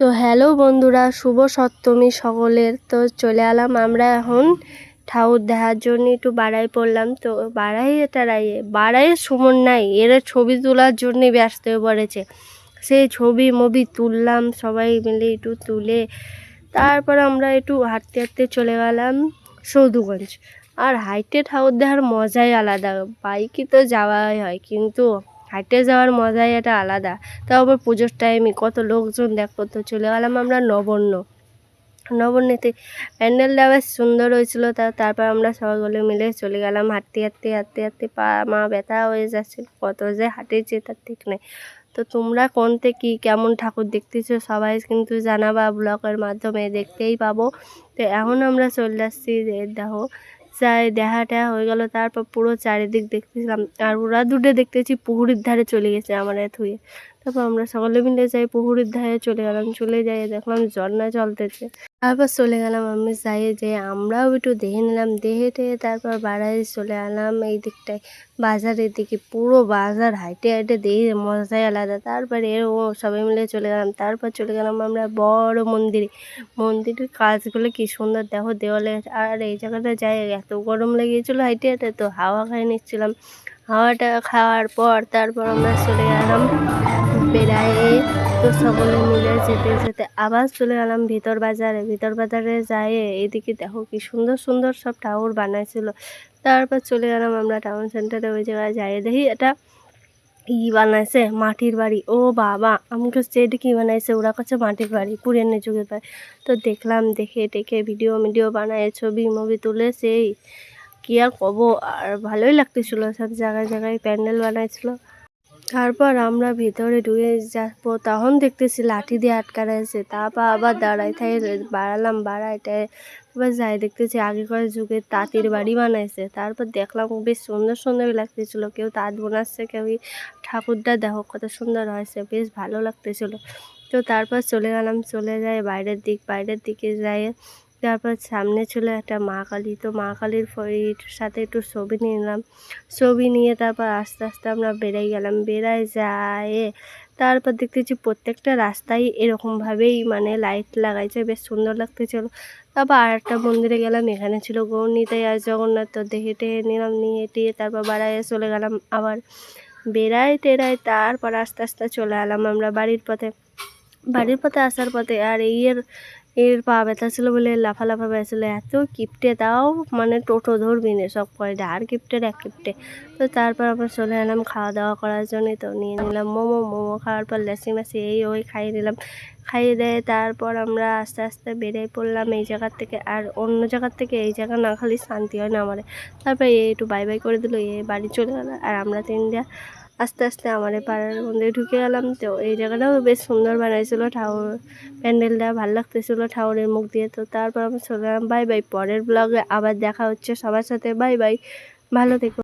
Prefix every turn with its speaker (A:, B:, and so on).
A: তো হ্যালো বন্ধুরা, শুভ সপ্তমী সকলের। তো চলে এলাম আমরা এখন ঠাকুর দেখার জন্য। একটু বাড়াই পড়লাম। তো বাড়াই তারাই বাড়াই সুমন নাই। এরা ছবি তোলার জন্যে ব্যস্ত হয়ে পড়েছে। সেই ছবি মবি তুললাম, সবাই মিলে একটু তুলে। তারপর আমরা একটু হাঁটতে হাঁটতে চলে গেলাম সৌদুগঞ্জ। আর হাইটে ঠাকুর দেখার মজাই আলাদা। বাইকে তো যাওয়াই হয়, কিন্তু হাইটে যাওয়ার মজাই এটা আলাদা। তাও আবার পুজোর টাইমে কত লোকজন দেখো তো চলে গেলাম আমরা নবন্ন নবন্নেতে প্যান্ডেলটা বেশ সুন্দর হয়েছিল, তা তারপর আমরা সবাইগুলো মিলে চলে গেলাম হাঁটতে হাঁটতে হাঁটতে হাঁটতে। পা, মা ব্যথা হয়ে যাচ্ছে, কত যে হাঁটেছে তার ঠিক নেই। তো তোমরা কোনতে কি, কেমন ঠাকুর দেখতেছো সবাই কিন্তু জানাবা ব্লগের মাধ্যমে, দেখতেই পাবো। তো এখন আমরা চলে আসছি দেখো যাই দেখাটা হয়ে গেল, তারপর পুরো চারিদিক দেখতেছিলাম। আর ওরা দুটো দেখতেছি পুকুরের ধারে চলে গেছে আমার থুয়ে তারপর আমরা সকলে মিলে যাই পুকুরের ধারে চলে গেলাম, চলে যাই দেখলাম ঝর্ণা চলতেছে। তারপর চলে গেলাম আমি যাই যে আমরাও একটু দেখে নিলাম, দেখে টেহে তারপর বাড়ায় চলে এলাম এই দিকটায়। বাজারের দিকে পুরো বাজার হাইটে হাইটে দেখে মজাই আলাদা। তারপরে ও সবাই মিলে চলে গেলাম, তারপর চলে গেলাম আমরা বড় মন্দিরে। মন্দিরের কাজগুলো কি সুন্দর, দেখো দেওয়ালে আর এই জায়গাটা যাই, এত গরম লেগেছিলো হাইটে হাইটে, তো হাওয়া খাই নিচ্ছিলাম। হাওয়াটা খাওয়ার পর তারপর আমরা চলে গেলাম বেড়ায়ে তো সকলে মিলে যেতে যেতে আবার চলে গেলাম ভিতর বাজারে। ভিতর বাজারে যাই এদিকে দেখো কি সুন্দর সুন্দর সব ঠাকুর বানাইছিল। তারপর চলে গেলাম আমরা টাউন সেন্টারে ওই জায়গায় যাই দেখি এটা ই বানাইছে? মাটির বাড়ি। ও বাবা আমি কাছে এটা কী বানাইছে? ওরা কাছে মাটির বাড়ি, পুরানো যুগের বাড়ি। তো দেখলাম, দেখে টেকে ভিডিও মিডিও বানায় ছবি মুভি তুলে সেই কী আর কব আর ভালোই লাগতেছিল, সব জায়গায় জায়গায় প্যান্ডেল বানাইছিল। তারপর আমরা ভিতরে ঢুকে যাব, তখন দেখতেছি লাঠি দিয়ে আটকা রয়েছে। তারপর আবার দাঁড়াই থাই বাড়ালাম বাড়াইটায় এবার যাই দেখতেছি আগেকার যুগে তাঁতির বাড়ি বানাইছে। তারপর দেখলাম বেশ সুন্দর সুন্দর লাগতেছিল। কেউ তাঁত বোনাচ্ছে, কেউ ঠাকুরটা দেখো কত সুন্দর হয়েছে, বেশ ভালো লাগতেছিল। তো তারপর চলে গেলাম, চলে যাই বাইরের দিক, বাইরের দিকে যাই তারপর সামনে ছিল একটা মা কালী। তো মা কালীর সাথে একটু ছবি নিলাম। ছবি নিয়ে তারপর আস্তে আস্তে আমরা বেড়াই গেলাম। বেড়াই যায় তারপর দেখতেছি প্রত্যেকটা রাস্তায় এরকমভাবেই মানে লাইট লাগাইছে। বেশ সুন্দর লাগতে লাগতেছিল তারপর আর একটা মন্দিরে গেলাম। এখানে ছিল গৌরনীতাই আর জগন্নাথ। তো দেখে টেহে নিলাম, নিয়ে টিয়ে তারপর বাড়াইয়ে চলে গেলাম আবার। বেড়াই টেরাই তারপর আস্তে আস্তে চলে এলাম আমরা বাড়ির পথে। বাড়ির পথে আসার পথে আর এর এর পা ব্যথা ছিল বলে লাফালাফা বেড়াচ্ছিলো এত কিপটে, তাও মানে টোটো ধরবি না সব কয়টা, আর কিপটের এক কিপটে। তো তারপর আমরা চলে এলাম খাওয়া দাওয়া করার জন্যই তো নিয়ে নিলাম মোমো মোমো খাওয়ার পর লেসি মেসি এই ওই খাইয়ে দিলাম খাইয়ে দেয় তারপর আমরা আস্তে আস্তে বেরিয়ে পড়লাম এই জায়গার থেকে। আর অন্য জায়গার থেকে এই জায়গা না খালি শান্তি হয় না আমার তারপর এ একটু বাই বাই করে দিল, এ বাড়ি চলে গেলো। আর আমরা তিনটা আস্তে আস্তে আমাদের পাড়ার মধ্যে ঢুকে গেলাম। তো এই জায়গাটাও বেশ সুন্দর বানাইছিল ঠাউর প্যান্ডেলটা ভালো লাগতেছিলো ঠাউরের মুখ দিয়ে। তো তারপর আমি চলে গেলাম বাই বাই। পরের ব্লগে আবার দেখা হচ্ছে সবার সাথে। Bye bye. ভালো থেকো।